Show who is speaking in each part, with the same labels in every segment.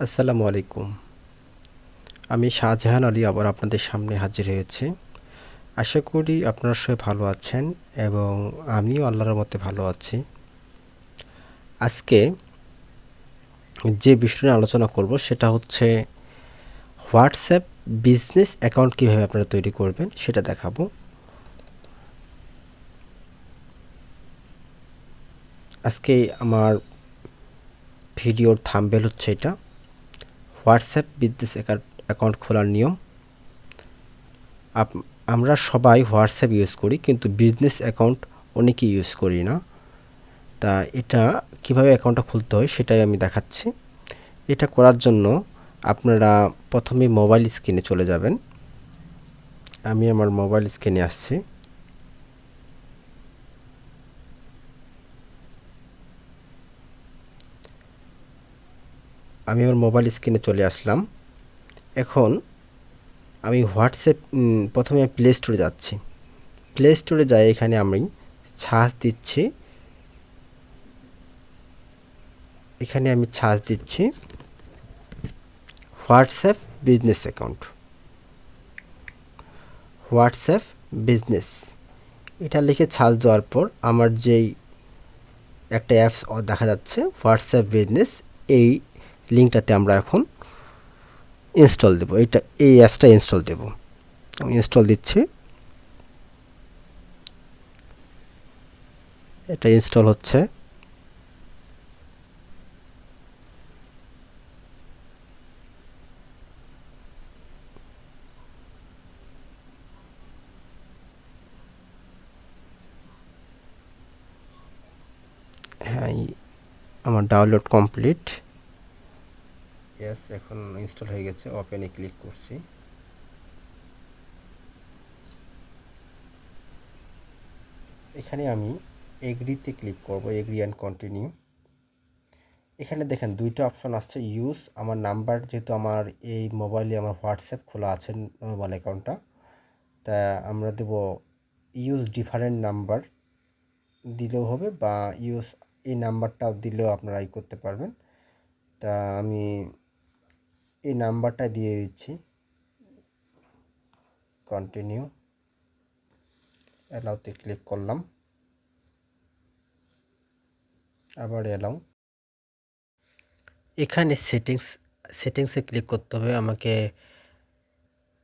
Speaker 1: আসসালামু আলাইকুম। আমি শাহজাহান আলী আবার আপনাদের সামনে হাজির হয়েছি। আশা করি আপনারা সবাই ভালো আছেন এবং আমিও আল্লাহর মতে ভালো আছি। আজকে যে বিষয় নিয়ে আলোচনা করব সেটা হচ্ছে হোয়াটসঅ্যাপ বিজনেস অ্যাকাউন্ট কীভাবে আপনারা তৈরি করবেন সেটা দেখাবো। আজকে আমার ভিডিওর থাম্বেল হচ্ছে এটা। হোয়াটসঅ্যাপ বিজনেস অ্যাকাউন্ট খোলার নিয়ম। আপ, আমরা সবাই হোয়াটসঅ্যাপ ইউজ করি, কিন্তু বিজনেস অ্যাকাউন্ট অনেকেই ইউজ করি না। তা এটা কীভাবে অ্যাকাউন্টটা খুলতে হয় সেটাই আমি দেখাচ্ছি। এটা করার জন্য আপনারা প্রথমে মোবাইল স্ক্রিনে চলে যাবেন। আমি আমার মোবাইল স্ক্রিনে আসছি। আমি আমার মোবাইল স্ক্রিনে চলে আসলাম। এখন আমি হোয়াটসঅ্যাপ প্রথমে প্লে স্টোরে যাচ্ছি। প্লে স্টোরে যাই, এখানে আমি ছাঁচ দিচ্ছি। এখানে আমি ছাঁচ দিচ্ছি WhatsApp business account WhatsApp business এটা লিখে ছাঁচ দেওয়ার পর আমার যেই একটা অ্যাপস দেখা যাচ্ছে, হোয়াটসঅ্যাপ বিজনেস এই লিঙ্কটাতে আমরা এখন ইনস্টল দেব। এটা, এই অ্যাপসটা ইনস্টল দেব। আমি ইনস্টল দিচ্ছি। এটা ইনস্টল হচ্ছে। হ্যাঁ আমার ডাউনলোড কমপ্লিট ইয়েস এখন ইনস্টল হয়ে গেছে ওপেনে ক্লিক করছি। এখানে আমি এগ্রিতে ক্লিক করব এগ্রি অ্যান্ড কন্টিনিউ এখানে দেখেন দুইটা অপশন আসছে ইউজ আমার নাম্বার যেহেতু আমার এই মোবাইলে আমার হোয়াটসঅ্যাপ খোলা আছে মোবাইল অ্যাকাউন্টটা তা আমরা দেব ইউজ ডিফারেন্ট নাম্বার দিলেও হবে বা ইউজ এই নাম্বারটাও দিলেও আপনারা ই করতে পারবেন। তা আমি এই নাম্বারটা দিয়ে দিচ্ছি। কন্টিনিউ অ্যালাউতে ক্লিক করলাম। আবার অ্যালাউ এখানে সেটিংস সেটিংসে ক্লিক করতে হবে, আমাকে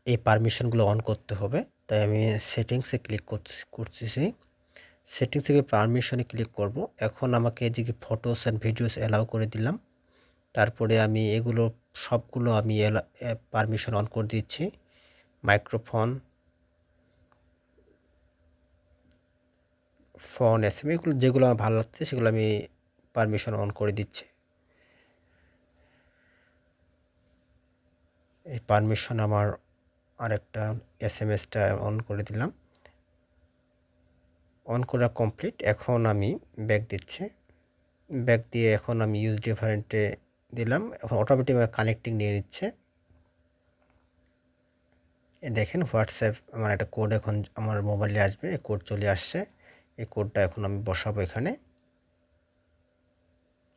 Speaker 1: এই পারমিশনগুলো অন করতে হবে। তাই আমি সেটিংসে ক্লিক করছি, করতেছি। সেটিংস থেকে পারমিশনে ক্লিক করব। এখন আমাকে যে ফটোস অ্যান্ড ভিডিওস অ্যালাউ করে দিলাম। তারপরে আমি এগুলো সবগুলো আমি পারমিশন অন করে দিচ্ছি। মাইক্রোফোন ফোন এস এম এগুলো যেগুলো আমার ভালো লাগছে সেগুলো আমি পারমিশন অন করে দিচ্ছি। এই পারমিশন আমার আরেকটা এস এম এসটা অন করে দিলাম। অন করা কমপ্লিট এখন আমি ব্যাক দিচ্ছি। ব্যাক দিয়ে এখন আমি ইউজ ডিফারেন্টে দিলাম এখন অটোমেটিক কানেক্টিং নিয়ে নিচ্ছে। দেখেন হোয়াটসঅ্যাপ আমার একটা কোড এখন আমার মোবাইলে আসবে, এই কোড চলে আসছে। এই কোডটা এখন আমি বসাবো এখানে।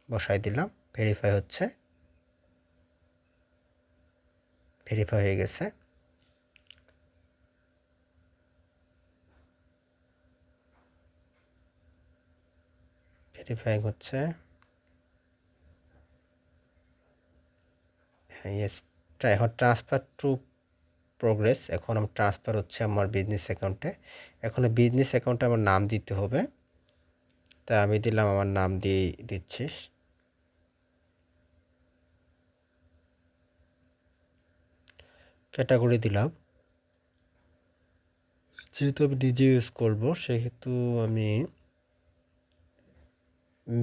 Speaker 1: বসাই দিলাম ভেরিফাই হচ্ছে। ভেরিফাই হয়ে গেছে। ভেরিফাই হচ্ছে। ইয়েস এখন ট্রান্সফার টু প্রোগ্রেস এখন আমার ট্রান্সফার হচ্ছে আমার বিজনেস অ্যাকাউন্টে এখন বিজনেস অ্যাকাউন্টে আমার নাম দিতে হবে। তা আমি দিলাম, আমার নাম দিয়ে দিচ্ছি। ক্যাটাগরি দিলাম। যেহেতু আমি নিজে ইউজ করব, সেহেতু আমি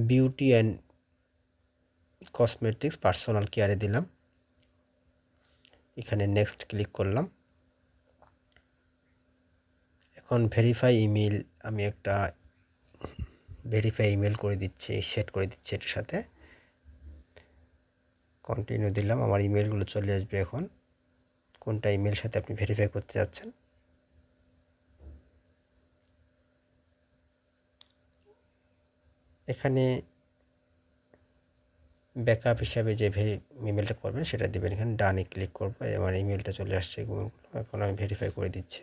Speaker 1: বিউটি অ্যান্ড কসমেটিক্স পার্সোনাল কেয়ারে দিলাম। এখানে নেক্সট ক্লিক করলাম। এখন ভেরিফাই ইমেল আমি একটা ভেরিফাই ইমেল করে দিচ্ছি সেট করে দিচ্ছি এটার সাথে। কন্টিনিউ দিলাম, আমার ইমেলগুলো চলে আসবে এখন। কোনটা ইমেল সাথে আপনি ভেরিফাই করতে যাচ্ছেন? এখানে ব্যাকআপ হিসাবে যে ভেরি ইমেলটা করবেন সেটা দেবেন। এখানে ডানে ক্লিক করব, আমার ইমেলটা চলে আসছে এখন আমি ভেরিফাই করে দিচ্ছি।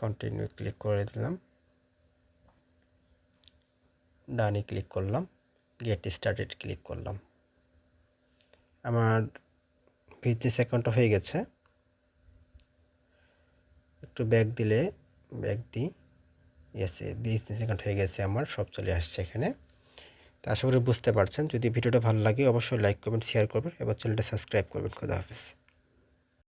Speaker 1: কন্টিনিউ ক্লিক করে দিলাম। ডানে ক্লিক করলাম গেট স্টার্টেড ক্লিক করলাম। আমার বিজনেস অ্যাকাউন্টটা হয়ে গেছে। একটু ব্যাক দিলে ব্যাক দিই গেছে বিজনেস সেকেন্ড হয়ে গেছে আমার, সব চলে আসছে এখানে। তো আশা করি বুঝতে পারছেন। যদি ভিডিওটা ভালো লাগে, অবশ্যই লাইক করবেন শেয়ার করবেন এবার চ্যানেলটা সাবস্ক্রাইব করবেন। খুদা হাফেজ।